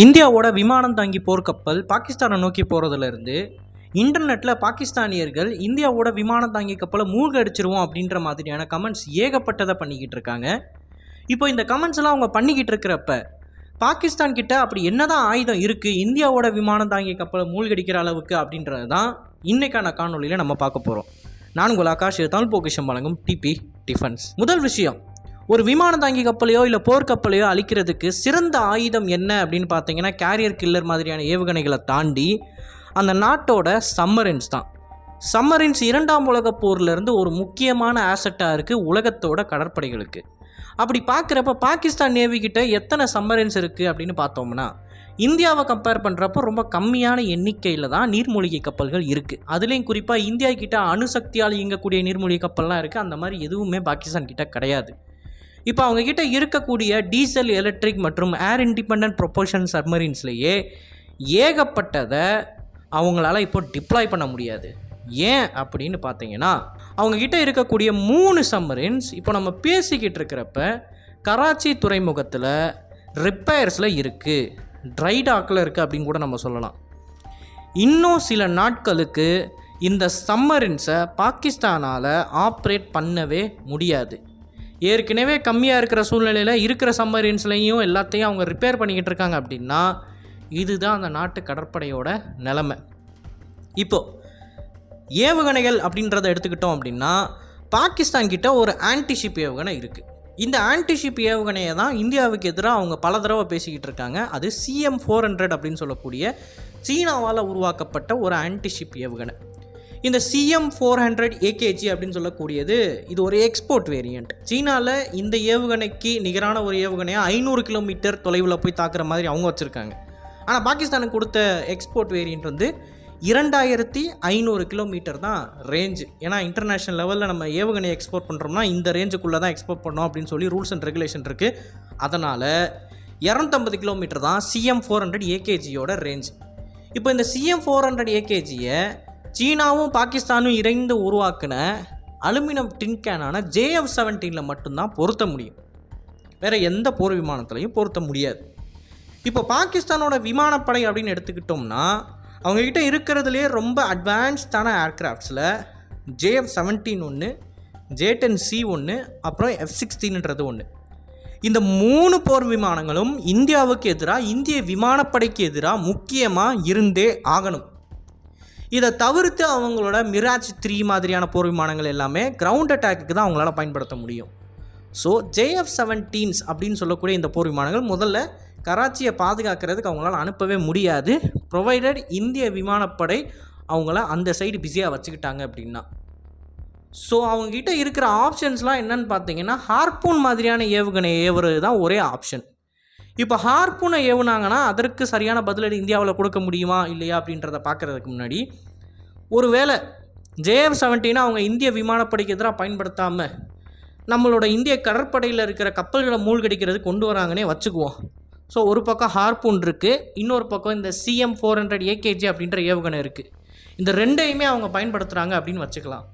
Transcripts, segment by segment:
இந்தியாவோட விமானம் தாங்கி போர்க்கப்பல் பாகிஸ்தானை நோக்கி போகிறதுலேருந்து இன்டர்நெட்டில் பாகிஸ்தானியர்கள் இந்தியாவோட விமானம் தாங்கி கப்பலை மூழ்கடிச்சிருவோம் அப்படின்ற மாதிரியான கமெண்ட்ஸ் ஏகப்பட்டதை பண்ணிக்கிட்டு இருக்காங்க. இப்போ இந்த கமெண்ட்ஸ் எல்லாம் அவங்க பண்ணிக்கிட்டு இருக்கிறப்ப பாகிஸ்தான் கிட்ட அப்படி என்னதான் ஆயுதம் இருக்குது இந்தியாவோட விமானம் தாங்கி கப்பலை மூழ்கடிக்கிற அளவுக்கு அப்படின்றது தான் இன்றைக்கான காணொலியில் நம்ம பார்க்க போகிறோம் நான் உங்கள் ஆகாஷ் தமிழ் பொக்கிஷம் வழங்கும் டிபி டிஃபன்ஸ். முதல் விஷயம் ஒரு விமான தாங்கி கப்பலையோ இல்லை போர்க்கப்பலையோ அழிக்கிறதுக்கு சிறந்த ஆயுதம் என்ன அப்படின்னு பார்த்தீங்கன்னா கேரியர் கில்லர் மாதிரியான ஏவுகணைகளை தாண்டி அந்த நாட்டோட சம்மரின்ஸ் தான். சம்மரின்ஸ் இரண்டாம் உலகப் போர்லேருந்து ஒரு முக்கியமான ஆசட்டாக இருக்குது உலகத்தோட கடற்படைகளுக்கு. அப்படி பார்க்குறப்ப பாகிஸ்தான் நேவி எத்தனை சம்மரின்ஸ் இருக்குது அப்படின்னு பார்த்தோம்னா இந்தியாவை கம்பேர் பண்ணுறப்போ ரொம்ப கம்மியான எண்ணிக்கையில் தான் நீர்மூழ்கி கப்பல்கள் இருக்குது அதுலேயும் குறிப்பாக இந்தியா கிட்ட அணுசக்தியால் இயங்கக்கூடிய நீர்மூழ்கி கப்பல்லாம் இருக்குது அந்த மாதிரி எதுவுமே பாகிஸ்தான் கிட்ட கிடையாது. இப்போ அவங்கக்கிட்ட இருக்கக்கூடிய டீசல் எலக்ட்ரிக் மற்றும் ஏர் இண்டிபெண்ட் ப்ரொப்போஷன் சப்மரீன்ஸ்லேயே ஏகப்பட்டதை அவங்களால இப்போ டிப்ளாய் பண்ண முடியாது. ஏன் அப்படின்னு பார்த்தீங்கன்னா அவங்கக்கிட்ட இருக்கக்கூடிய மூணு சம்மரின்ஸ் இப்போ நம்ம பேசிக்கிட்டு இருக்கிறப்ப கராச்சி துறைமுகத்தில் ரிப்பேர்ஸில் இருக்குது ட்ரை டாக்கில் இருக்குது அப்படின்னு கூட நம்ம சொல்லலாம். இன்னும் சில நாட்களுக்கு இந்த சம்மரின்ஸை பாகிஸ்தானால் ஆப்ரேட் பண்ணவே முடியாது. ஏற்கனவே கம்மியாக இருக்கிற சூழ்நிலையில் இருக்கிற சம்மரின்ஸ்லையும் எல்லாத்தையும் அவங்க ரிப்பேர் பண்ணிக்கிட்டு இருக்காங்க அப்படின்னா இதுதான் அந்த நாட்டு கடற்படையோட நிலமை. இப்போது ஏவுகணைகள் அப்படின்றத எடுத்துக்கிட்டோம் அப்படின்னா பாகிஸ்தான் கிட்ட ஒரு ஆன்டிஷிப் ஏவுகணை இருக்குது இந்த ஆன்டிஷிப் ஏவுகணையை தான் இந்தியாவுக்கு எதிராக அவங்க பல தடவை பேசிக்கிட்டு இருக்காங்க. அது சிஎம் ஃபோர் ஹண்ட்ரட் அப்படின்னு சொல்லக்கூடிய சீனாவால் உருவாக்கப்பட்ட ஒரு ஆன்டிஷிப் ஏவுகணை. இந்த சிஎம் ஃபோர் ஹண்ட்ரட் ஏகேஜி அப்படின்னு சொல்லக்கூடியது இது ஒரு எக்ஸ்போர்ட் வேரியண்ட் சீனாவில் இந்த ஏவுகணைக்கு நிகரான ஒரு ஏவுகணையாக ஐநூறு கிலோமீட்டர் தொலைவில் போய் தாக்குற மாதிரி அவங்க வச்சுருக்காங்க. ஆனால் பாகிஸ்தானுக்கு கொடுத்த எக்ஸ்போர்ட் வேரியண்ட் வந்து இரண்டாயிரத்தி ஐநூறு கிலோமீட்டர் தான் ரேஞ்சு ஏன்னா இன்டர்நேஷ்னல் லெவலில் நம்ம ஏவுகணை எக்ஸ்போர்ட் பண்ணுறோம்னா இந்த ரேஞ்சுக்குள்ளே தான் எக்ஸ்போர்ட் பண்ணோம் அப்படின்னு சொல்லி ரூல்ஸ் அண்ட் ரெகுலேஷன் இருக்குது அதனால் இரநூத்தம்பது கிலோமீட்டர் தான் சிஎம் ஃபோர் ஹண்ட்ரட் ஏகேஜியோட ரேஞ்ச் இப்போ இந்த சிஎம் ஃபோர் ஹண்ட்ரட் ஏகேஜியை சீனாவும் பாகிஸ்தானும் இறைந்து உருவாக்கின அலுமினியம் டின்கேனான ஜேஎஃப் செவன்டீனில் மட்டும்தான் பொருத்த முடியும். வேறு எந்த போர் விமானத்துலையும் பொருத்த முடியாது. இப்போ பாகிஸ்தானோட விமானப்படை அப்படின்னு எடுத்துக்கிட்டோம்னா அவங்கக்கிட்ட இருக்கிறதுலே ரொம்ப அட்வான்ஸ்டான ஏர்க்ராஃப்ட்ஸில் ஜேஎஃப் செவன்டீன் ஒன்று ஜே டென் சி ஒன்று அப்புறம் எஃப் சிக்ஸ்டீன்ன்றது ஒன்று இந்த மூணு போர் விமானங்களும் இந்தியாவுக்கு எதிராக இந்திய விமானப்படைக்கு எதிராக முக்கியமாக இருந்தே ஆகணும். இதை தவிர்த்து அவங்களோட மிராஜ் த்ரீ மாதிரியான போர் விமானங்கள் எல்லாமே கிரவுண்ட் அட்டாக்கு தான் அவங்களால பயன்படுத்த முடியும். ஸோ ஜேஎஃப் செவன்டீன்ஸ் அப்படின்னு சொல்லக்கூடிய இந்த போர் விமானங்கள் முதல்ல கராச்சியை பாதுகாக்கிறதுக்கு அவங்களால அனுப்பவே முடியாது. ப்ரொவைடட் இந்திய விமானப்படை அவங்கள அந்த சைடு பிஸியாக வச்சுக்கிட்டாங்க அப்படின்னா. ஸோ அவங்கக்கிட்ட இருக்கிற ஆப்ஷன்ஸ்லாம் என்னன்னு பார்த்தீங்கன்னா ஹார்பூன் மாதிரியான ஏவுகணை ஏவுறது தான் ஒரே ஆப்ஷன் இப்போ ஹார்பூனை ஏவுனாங்கன்னா அதற்கு சரியான பதிலடி இந்தியாவில் கொடுக்க முடியுமா இல்லையா அப்படின்றத பார்க்குறதுக்கு முன்னாடி ஒருவேளை ஜேஎஃப் செவன்டீனை அவங்க இந்திய விமானப்படைக்கு எதிராக பயன்படுத்தாமல் நம்மளோட இந்திய கடற்படையில் இருக்கிற கப்பல்களை மூழ்கடிக்கிறது கொண்டு வராங்கன்னே வச்சுக்குவோம். ஸோ ஒரு பக்கம் ஹார்பூன் இருக்குது இன்னொரு பக்கம் இந்த சிஎம் ஃபோர் ஹண்ட்ரட் ஏகேஜி அப்படின்ற ஏவுகணை இருக்குது இந்த ரெண்டையுமே அவங்க பயன்படுத்துகிறாங்க அப்படின்னு வச்சுக்கலாம்.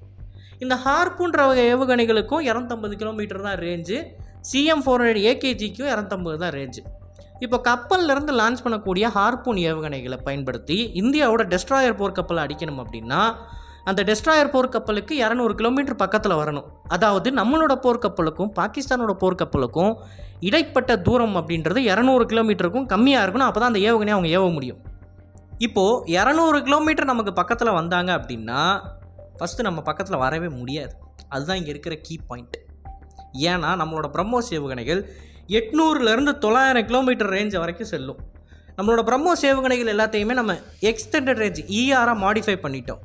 இந்த ஹார்பூன்ற வகை ஏவுகணைகளுக்கும் இரநூத்தம்பது கிலோமீட்டர் தான் ரேஞ்சு சிஎம் ஃபோர் ஹண்ட்ரட் ஏகேஜிக்கும் இரநூத்தம்பது தான் ரேஞ்சு இப்போ கப்பல்லேருந்து லான்ச் பண்ணக்கூடிய ஹார்பூன் ஏவுகணைகளை பயன்படுத்தி இந்தியாவோட டெஸ்ட்ராயர் போர்க்கப்பலை அடிக்கணும் அப்படின்னா அந்த டெஸ்ட்ராயர் போர்க்கப்பலுக்கு இரநூறு கிலோமீட்டர் பக்கத்தில் வரணும். அதாவது நம்மளோட போர்க்கப்பலுக்கும் பாகிஸ்தானோட போர்க்கப்பலுக்கும் இடைப்பட்ட தூரம் அப்படின்றது இரநூறு கிலோமீட்டருக்கும் கம்மியாக இருக்கணும். அப்போ தான் அந்த ஏவுகணையை அவங்க ஏவ முடியும். இப்போது இரநூறு கிலோமீட்டர் நமக்கு பக்கத்தில் வந்தாங்க அப்படின்னா ஃபஸ்ட்டு நம்ம பக்கத்தில் வரவே முடியாது. அதுதான் இங்கே இருக்கிற கீ பாயிண்ட் ஏன்னா நம்மளோட பிரம்மோஸ் ஏவுகணைகள் எட்நூறுலேருந்து தொள்ளாயிரம் கிலோமீட்டர் ரேஞ்ச் வரைக்கும் செல்லும். நம்மளோட பிரம்மோஸ் ஏவுகணைகள் எல்லாத்தையுமே நம்ம எக்ஸ்டெண்டட் ரேஞ்ச் இஆராக மாடிஃபை பண்ணிட்டோம்.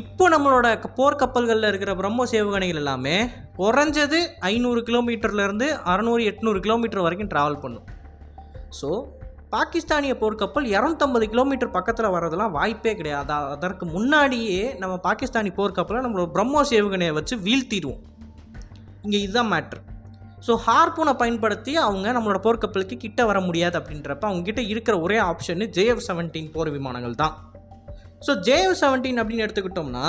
இப்போ நம்மளோட போர்க்கப்பல்களில் இருக்கிற பிரம்மோஸ் ஏவுகணைகள் எல்லாமே குறைஞ்சது ஐநூறு கிலோமீட்டர்லேருந்து அறநூறு எட்நூறு கிலோமீட்டர் வரைக்கும் ட்ராவல் பண்ணும். ஸோ பாகிஸ்தானிய போர்க்கப்பல் இரநூத்தம்பது கிலோமீட்டர் பக்கத்தில் வர்றதெல்லாம் வாய்ப்பே கிடையாது. அதற்கு முன்னாடியே நம்ம பாகிஸ்தானி போர்க்கப்பலை நம்மளோட பிரம்மோஸ் ஏவுகணையை வச்சு வீழ்த்திடுவோம். இங்கே இதுதான் மேட்ரு ஸோ ஹார்பூனை பயன்படுத்தி அவங்க நம்மளோட போர்க்கப்பலுக்கு கிட்ட வர முடியாது அப்படின்றப்ப அவங்ககிட்ட இருக்கிற ஒரே ஆப்ஷனு ஜேஎஃப் செவன்டீன் போர் விமானங்கள் தான். ஸோ ஜேஎஃப் செவன்டீன் அப்படின்னு எடுத்துக்கிட்டோம்னா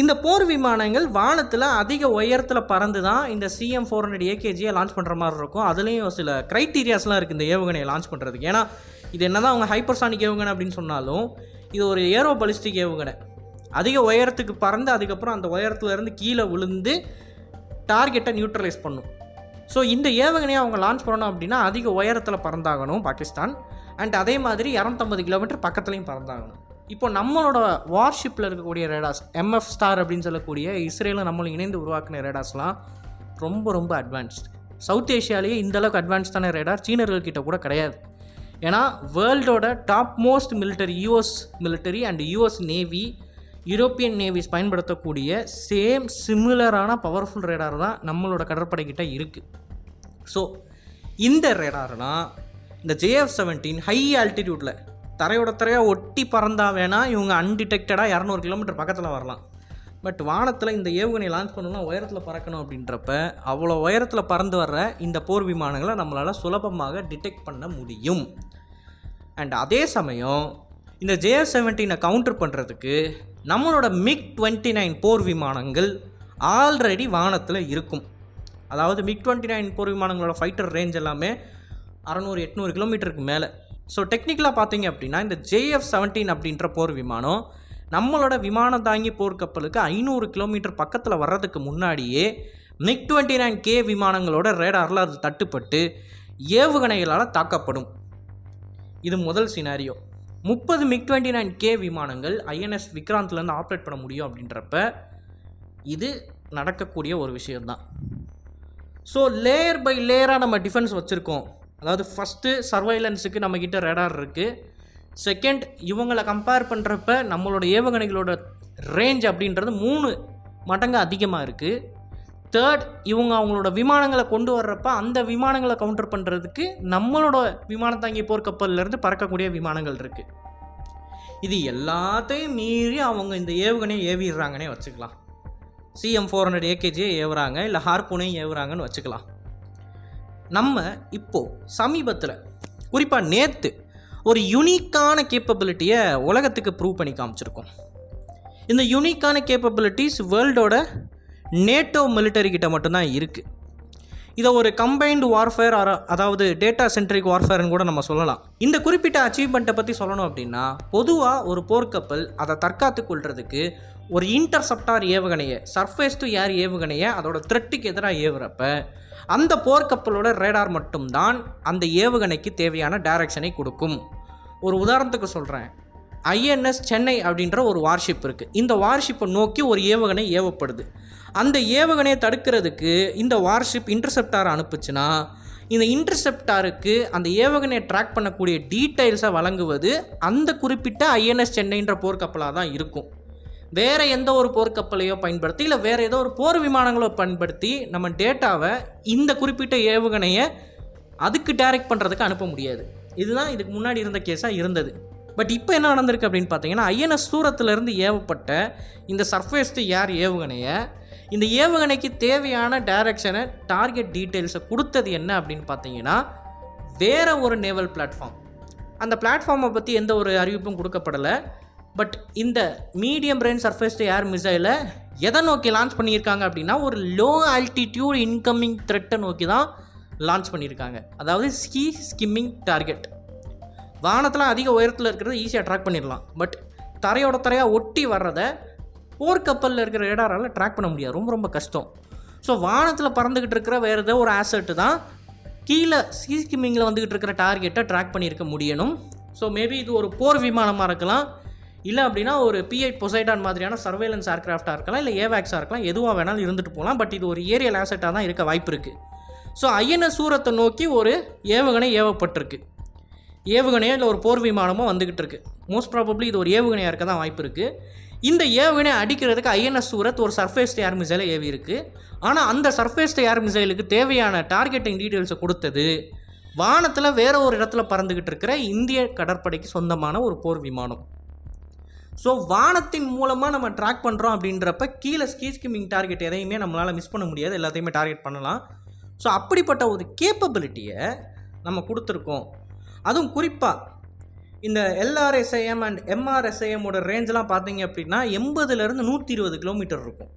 இந்த போர் விமானங்கள் வானத்தில் அதிக உயரத்தில் பறந்து தான் இந்த சிஎம் ஃபோர் ஹண்ட்ரட் ஏகேஜியை லான்ச் பண்ணுற மாதிரி இருக்கும். அதுலேயும் சில க்ரைட்டீரியாஸ்லாம் இருக்குது இந்த ஏவுகணையை லான்ச் பண்ணுறதுக்கு ஏன்னா இது என்ன தான் அவங்க ஹைப்பர்சானிக் ஏவுகணை அப்படின்னு சொன்னாலும் இது ஒரு ஏரோ பலிஸ்டிக் ஏவுகணை. அதிக உயரத்துக்கு பறந்து அதுக்கப்புறம் அந்த உயரத்துலேருந்து கீழே விழுந்து டார்கெட்டை நியூட்ரலைஸ் பண்ணும். ஸோ இந்த ஏவுகணையை அவங்க லான்ச் பண்ணணும் அப்படின்னா அதிக உயரத்தில் பறந்தாகணும் பாகிஸ்தான். அண்ட் அதே மாதிரி இரநூத்தம்பது கிலோமீட்டர் பக்கத்துலையும் பறந்தாகணும். இப்போ நம்மளோட வார்ஷிப்பில் இருக்கக்கூடிய ரேடாஸ் எம்எஃப் ஸ்டார் அப்படின்னு சொல்லக்கூடிய இஸ்ரேலும் நம்மளும் இணைந்து உருவாக்கின ரேடாஸ்லாம் ரொம்ப ரொம்ப அட்வான்ஸ்டு சவுத் ஏஷியாலேயே இந்த அளவுக்கு அட்வான்ஸ்டான ரேடார் சீனர்கள்கிட்ட கூட கிடையாது. ஏன்னா வேர்ல்டோட top most military US military and US navy European navies பயன்படுத்தக்கூடிய சேம் சிமிலரான பவர்ஃபுல் ரேடார் தான் நம்மளோட கடற்படைக்கிட்ட இருக்குது ஸோ இந்த ரேடார்லாம் இந்த ஜேஎஃப் செவன்டீன் ஹை ஆல்டிடியூட்டில் தரையோட தரையாக ஒட்டி பறந்தா வேணால் இவங்க அன்டிடெக்டடாக இரநூறு கிலோமீட்டர் பக்கத்தில் வரலாம். பட் வானத்தில் இந்த ஏவுகணை லான்ச் பண்ணணும்னா உயரத்தில் பறக்கணும் அப்படின்றப்ப அவ்வளோ உயரத்தில் பறந்து வர்ற இந்த போர் விமானங்களை நம்மளால் சுலபமாக டிடெக்ட் பண்ண முடியும். அண்ட் அதே சமயம் இந்த ஜேஎஃப் செவன்டீனை கவுண்டர் பண்ணுறதுக்கு நம்மளோட மிக் டுவெண்ட்டி நைன் போர் விமானங்கள் ஆல்ரெடி வானத்தில் இருக்கும். அதாவது மிக் டுவெண்ட்டி நைன் போர் விமானங்களோட ஃபைட்டர் ரேஞ்ச் எல்லாமே அறநூறு எட்நூறு கிலோமீட்டருக்கு மேலே. ஸோ டெக்னிக்கலாக பார்த்தீங்க அப்படின்னா இந்த ஜேஎஃப் செவன்டீன் அப்படின்ற போர் விமானம் நம்மளோட விமானம் தாங்கி போர்க்கப்பலுக்கு ஐநூறு கிலோமீட்டர் பக்கத்தில் வர்றதுக்கு முன்னாடியே மிக் டுவெண்ட்டி நைன் கே விமானங்களோட ரேடாரில் அது தட்டுப்பட்டு ஏவுகணைகளால் தாக்கப்படும். இது முதல் சினாரியோ முப்பது மிக் டுவெண்ட்டி நைன் கே விமானங்கள் ஐஎன்எஸ் விக்ராந்த்லேருந்து ஆப்ரேட் பண்ண முடியும் அப்படின்றப்ப இது நடக்கக்கூடிய ஒரு விஷயம்தான். ஸோ லேயர் பை லேயராக நம்ம டிஃபென்ஸ் வச்சுருக்கோம். அதாவது ஃபஸ்ட்டு சர்வைலன்ஸுக்கு நம்மக்கிட்ட ரேடார் இருக்குது செகண்ட் இவங்களை கம்பேர் பண்ணுறப்ப நம்மளோட ஏவுகணைகளோட ரேஞ்ச் அப்படின்றது மூணு மடங்கு அதிகமாக இருக்குது தேர்ட் இவங்க அவங்களோட விமானங்களை கொண்டு வர்றப்ப அந்த விமானங்களை கவுண்டர் பண்ணுறதுக்கு நம்மளோட விமானத்தாங்கி போர்க்கப்பல்லேருந்து பறக்கக்கூடிய விமானங்கள் இருக்குது இது எல்லாத்தையும் மீறி அவங்க இந்த ஏவுகணையை ஏவிடுறாங்கன்னே வச்சுக்கலாம். சிஎம் ஃபோர் ஹண்ட்ரட் ஏகேஜியை ஏவுறாங்க இல்லை ஹார்பூனையும் ஏவுறாங்கன்னு வச்சுக்கலாம். நம்ம இப்போது சமீபத்தில் குறிப்பாக நேற்று ஒரு யுனிக்கான கேப்பபிலிட்டியை உலகத்துக்கு ப்ரூவ் பண்ணி காமிச்சிருக்கோம். இந்த யுனிக்கான கேப்பபிலிட்டிஸ் வேர்ல்டோட நேட்டோ மிலிட்டரி கிட்ட மட்டும்தான் இருக்குது இதை ஒரு கம்பைன்டு வார்ஃபேர் அதாவது டேட்டா சென்ட்ரிக் வார்ஃபேர்னு கூட நம்ம சொல்லலாம். இந்த குறிப்பிட்ட அச்சீவ்மெண்ட்டை பற்றி சொல்லணும் அப்படின்னா பொதுவாக ஒரு போர்க்கப்பல் அதை தற்காத்து கொள்றதுக்கு ஒரு இன்டர்செப்டார் ஏவுகணையை சர்ஃபேஸ் டு ஏர் ஏவுகணையை அதோட த்ரெட்டுக்கு எதிராக ஏவுறப்ப அந்த போர்க்கப்பலோட ரேடார் மட்டும்தான் அந்த ஏவுகணைக்கு தேவையான டைரக்ஷனை கொடுக்கும். ஒரு உதாரணத்துக்கு சொல்கிறேன் ஐஎன்எஸ் சென்னை அப்படின்ற ஒரு வார்ஷிப் இருக்குது இந்த வார்ஷிப்பை நோக்கி ஒரு ஏவுகணை ஏவப்படுது. அந்த ஏவுகணையை தடுக்கிறதுக்கு இந்த வார்ஷிப் இன்டர்செப்டார் அனுப்புச்சுன்னா இந்த இன்டர்செப்டாருக்கு அந்த ஏவுகணையை ட்ராக் பண்ணக்கூடிய டீட்டெயில்ஸை வழங்குவது அந்த குறிப்பிட்ட ஐஎன்எஸ் சென்னைன்ற போர்க்கப்பலாக தான் இருக்கும். வேறு எந்த ஒரு போர்க்கப்பலையோ பயன்படுத்தி இல்லை வேறு ஏதோ ஒரு போர் விமானங்களோ பயன்படுத்தி நம்ம டேட்டாவை இந்த குறிப்பிட்ட ஏவுகணையை அதுக்கு டைரக்ட் பண்ணுறதுக்கு அனுப்ப முடியாது. இதுதான் இதுக்கு முன்னாடி இருந்த கேஸாக இருந்தது. பட் இப்போ என்ன நடந்திருக்கு அப்படின்னு பார்த்தீங்கன்னா ஐஎன்எஸ் சூரத்துலேருந்து ஏவப்பட்ட இந்த சர்ஃபேஸ்டு ஏர் ஏவுகணையை? இந்த ஏவுகணைக்கு தேவையான டைரக்ஷனை டார்கெட் டீட்டெயில்ஸை கொடுத்தது என்ன அப்படின்னு பார்த்தீங்கன்னா வேறு ஒரு நேவல் பிளாட்ஃபார்ம் அந்த பிளாட்ஃபார்மை பற்றி எந்த ஒரு அறிவிப்பும் கொடுக்கப்படலை. பட் இந்த medium range surface to air மிசைலை எதை நோக்கி லான்ச் பண்ணியிருக்காங்க அப்படின்னா ஒரு லோ ஆல்டிடியூட் இன்கமிங் த்ரெட்டை நோக்கி தான் லான்ச் பண்ணியிருக்காங்க. அதாவது ஸ்கீ ஸ்கிம்மிங் டார்கெட் வானத்தில் அதிக உயரத்தில் இருக்கிறத ஈஸியாக ட்ராக் பண்ணிடலாம். பட் தரையோட தரையாக ஒட்டி வர்றதை போர்க்கப்பலில் இருக்கிற ரேடாரால் ட்ராக் பண்ண முடியாது. ரொம்ப ரொம்ப கஷ்டம். ஸோ வானத்தில் பறந்துக்கிட்டு இருக்கிற வேறு ஏதோ ஒரு ஆசட்டு தான் கீழே சீ ஸ்கிம்மிங்கில் வந்துக்கிட்டு இருக்கிற டார்கெட்டை ட்ராக் பண்ணியிருக்க முடியணும். ஸோ மேபி இது ஒரு போர் விமானமாக இருக்கலாம். இல்லை அப்படின்னா ஒரு பிஐ பொசைடான் மாதிரியான சர்வேலன்ஸ் ஏர்க்ராஃப்டாக இருக்கலாம் இல்லை ஏவேக்ஸாக இருக்கலாம் எதுவாக வேணாலும் இருந்துட்டு போகலாம். பட் இது ஒரு ஏரியல் ஆசட்டாக தான் இருக்க வாய்ப்பு இருக்குது ஸோ ஐஎன்எஸ் சூரத்தை நோக்கி ஒரு ஏவுகணை ஏவப்பட்டிருக்கு. ஏவுகணையோ இல்லை ஒரு போர் விமானமோ வந்துக்கிட்டு இருக்குது மோஸ்ட் ப்ராபப்ளி இது ஒரு ஏவுகணையாக இருக்க தான் வாய்ப்பு இருக்குது இந்த ஏவுகணை அடிக்கிறதுக்கு ஐஎன்எஸ் சூரத் ஒரு சர்ஃபேஸ் ஏர் மிசைலை ஏவி இருக்குது ஆனால் அந்த சர்ஃபேஸ் ஏர் மிசைலுக்கு தேவையான டார்கெட்டிங் டீட்டெயில்ஸை கொடுத்தது வானத்தில் வேற ஒரு இடத்துல பறந்துக்கிட்டு இருக்கிற இந்திய கடற்படைக்கு சொந்தமான ஒரு போர் விமானம். ஸோ வானத்தின் மூலமாக நம்ம ட்ராக் பண்ணுறோம் அப்படின்றப்ப கீழே ஸ்கீ ஸ்கிம்மிங் டார்கெட் எதையுமே நம்மளால் மிஸ் பண்ண முடியாது. எல்லாத்தையுமே டார்கெட் பண்ணலாம். ஸோ அப்படிப்பட்ட ஒரு கேப்பபிலிட்டியை நம்ம கொடுத்துருக்கோம். அதுவும் குறிப்பாக இந்த எல்ஆர்எஸ்ஐஎம் அண்ட் எம்ஆர்எஸ்ஐஎம்மோட ரேஞ்செலாம் பார்த்தீங்க அப்படின்னா எண்பதுலேருந்து நூற்றி இருபது கிலோமீட்டர் இருக்கும்.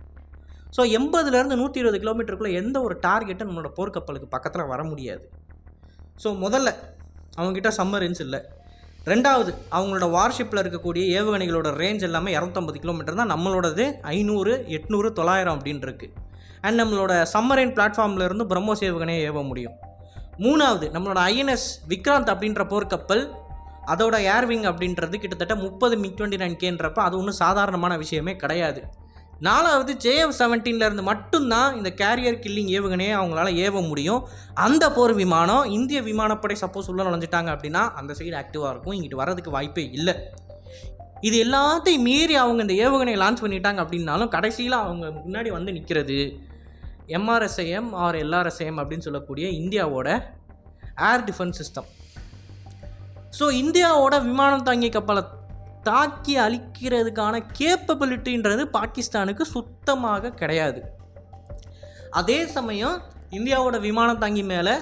ஸோ எண்பதுலேருந்து நூற்றி இருபது கிலோமீட்டருக்குள்ளே எந்த ஒரு டார்கெட்டும் நம்மளோட போர்க்கப்பலுக்கு பக்கத்தில் வர முடியாது. ஸோ முதல்ல அவங்ககிட்ட சம்மரின்ஸ் இல்லை. ரெண்டாவது அவங்களோட வார்ஷிப்பில் இருக்கக்கூடிய ஏவுகணைகளோட ரேஞ்ச் எல்லாமே இரநூத்தம்பது கிலோமீட்டர் தான். நம்மளோடது ஐநூறு எட்நூறு தொள்ளாயிரம் அப்படின்னு அண்ட் நம்மளோட சம்மரைன் பிளாட்ஃபார்ம்லேருந்து பிரம்மோஸ் ஏவுகணையை ஏவ முடியும். மூணாவது நம்மளோட ஐஎன்எஸ் விக்ராந்த் அப்படின்ற போர்க்கப்பல் அதோட ஏர்விங் அப்படின்றது கிட்டத்தட்ட முப்பது மிக் டுவெண்ட்டி நைன் கேன்றப்ப அது ஒன்றும் சாதாரணமான விஷயமே கிடையாது. நாலாவது ஜேஎஃப் செவன்டீன்லேருந்து மட்டும்தான் இந்த கேரியர் கில்லிங் ஏவுகணையை அவங்களால ஏவ முடியும். அந்த போர் விமானம் இந்திய விமானப்படை சப்போஸ் உள்ள நுழைஞ்சிட்டாங்க அப்படின்னா அந்த சைடு ஆக்டிவாக இருக்கும். இங்கிட்டு வர்றதுக்கு வாய்ப்பே இல்லை. இது எல்லாத்தையும் மீறி அவங்க இந்த ஏவுகணையை லான்ச் பண்ணிட்டாங்க அப்படின்னாலும் கடைசியில் அவங்க முன்னாடி வந்து நிற்கிறது எம்ஆர்எஸ்ஐஎம் ஆர் எல்ஆர்எஸ்ஐஎம் அப்படின்னு சொல்லக்கூடிய இந்தியாவோட ஏர் டிஃபென்ஸ் சிஸ்டம் ஸோ இந்தியாவோட விமானம் தாங்கி கப்பலை தாக்கி அழிக்கிறதுக்கான கேப்பபிலிட்டின்றது பாகிஸ்தானுக்கு சுத்தமாக கிடையாது. அதே சமயம் இந்தியாவோட விமானம் தாங்கி மேலே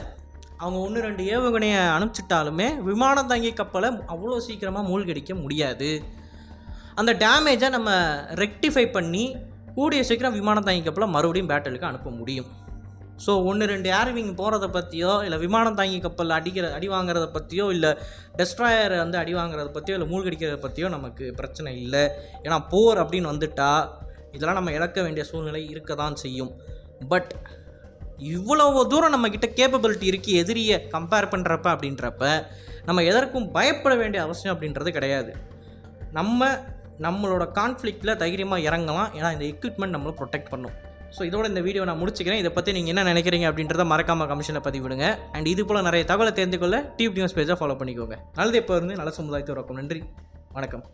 அவங்க ஒன்று ரெண்டு ஏவுகணையை அனுப்பிச்சிட்டாலுமே விமானம் தாங்கி கப்பலை அவ்வளோ சீக்கிரமாக மூழ்கடிக்க முடியாது. அந்த டேமேஜை நம்ம ரெக்டிஃபை பண்ணி கூடிய சீக்கிரம் விமானம் தாங்கி கப்பலை மறுபடியும் பேட்டலுக்கு அனுப்ப முடியும். ஸோ ஒன்று ரெண்டு ஏர்விங் போகிறத பற்றியோ இல்லை விமானம் தாங்கி கப்பல் அடிக்கிற அடி வாங்குறத பற்றியோ இல்லை டெஸ்ட்ராயர் வந்து அடி வாங்குறத பற்றியோ இல்லை மூழ்கடிக்கிறத பற்றியோ நமக்கு பிரச்சனை இல்லை. ஏன்னா போர் அப்படின்னு வந்துட்டா இதெல்லாம் நம்ம இழக்க வேண்டிய சூழ்நிலை இருக்க தான் செய்யும். பட் இவ்வளவு தூரம் நம்மக்கிட்ட கேப்பபிலிட்டி இருக்குது எதிரியை கம்பேர் பண்ணுறப்ப அப்படின்றப்ப நம்ம எதற்கும் பயப்பட வேண்டிய அவசியம் அப்படின்றது கிடையாது. நம்ம நம்மளோட கான்ஃப்ளிக்டில் தைரியமாக இறங்கலாம். ஏன்னா இந்த எக்யூப்மெண்ட் நம்மளை ப்ரொடெக்ட் பண்ணும். ஸோ இதோட இந்த வீடியோ நான் முடிச்சுக்கிறேன். இதை பற்றி நீங்கள் என்ன நினைக்கிறீங்க அப்படின்றத மறக்காமல் கமிஷனில் பதிவிடுங்க அண்ட் இது போல் நிறைய தகவலை தெரிந்து கொள்ள டியூப் நியூஸ் பேஜை ஃபாலோ பண்ணிக்கோங்க. நல்லது இப்போ இருந்து நல்ல சமுதாயத்தை உருவாக்கும் நன்றி. வணக்கம்.